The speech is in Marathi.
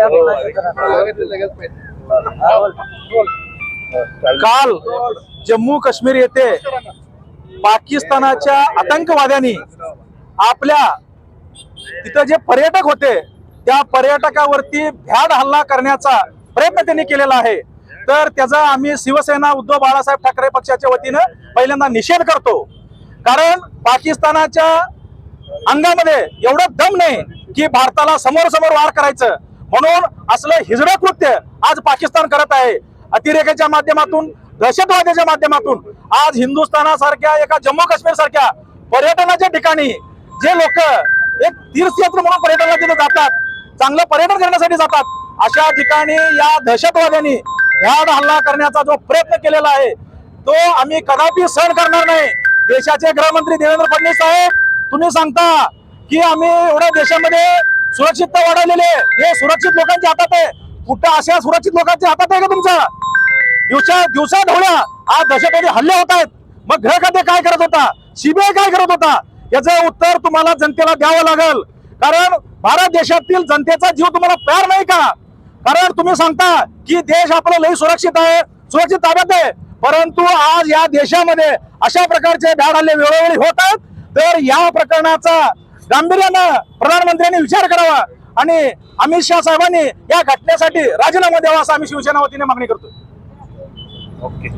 हो, हो. काल जम्मू काश्मीर येथे पाकिस्तानाच्या आतंकवाद्यांनी आपल्या तिथं जे पर्यटक होते त्या पर्यटकावरती भ्याड हल्ला करण्याचा प्रयत्न त्यांनी केलेला आहे. तर त्याचा आम्ही शिवसेना उद्धव बाळासाहेब ठाकरे पक्षाच्या वतीनं पहिल्यांदा निषेध करतो. कारण पाकिस्तानाच्या अंगामध्ये एवढं दम नाही की भारताला समोर समोर वार करायचं. म्हणून असलं हिजडं कृत्य आज पाकिस्तान करत आहे. अतिरेकाच्या माध्यमातून दहशतवादाच्या माध्यमातून आज हिंदुस्थानासारख्या एका जम्मू काश्मीर सारख्या पर्यटनाच्या ठिकाणी जे लोक एक तीर्थयात्र म्हणून पर्यटनाला तिथे जातात चांगलं पर्यटन करण्यासाठी जातात अशा ठिकाणी या दहशतवाद्यांनी भ्याड हल्ला करण्याचा जो प्रयत्न केलेला आहे तो आम्ही कदापि सहन करणार नाही. देशाचे गृहमंत्री देवेंद्र फडणवीस साहेब तुम्ही सांगता की आम्ही एवढ्या देशामध्ये सुरक्षितता वाढवलेली आहे. हे सुरक्षित लोकांच्या हातात आहे. कुठं अशा सुरक्षित लोकांच्या हातात आहे का तुमचा? दिवसा दिवसा ढवळ्या. आज दहशतवादी हल्ले होत आहेत. मग गृह खाते काय करत होता? सीबीआय काय करत होता? याचं उत्तर तुम्हाला जनतेला द्यावं लागेल. कारण भारत देशातील जनतेचा जीव तुम्हाला प्यार नाही का? कारण तुम्ही सांगता की देश आपला लई सुरक्षित आहे सुरक्षित ताब्यात आहे. परंतु आज या देशामध्ये अशा प्रकारचे धाड हल्ले वेळोवेळी होत आहेत. तर या प्रकरणाचा गांभीर्यानं प्रधानमंत्र्यांनी विचार करावा आणि अमित शहा साहेबांनी या घटनेसाठी राजीनामा द्यावा असं आम्ही शिवसेना वतीने मागणी करतो ओके.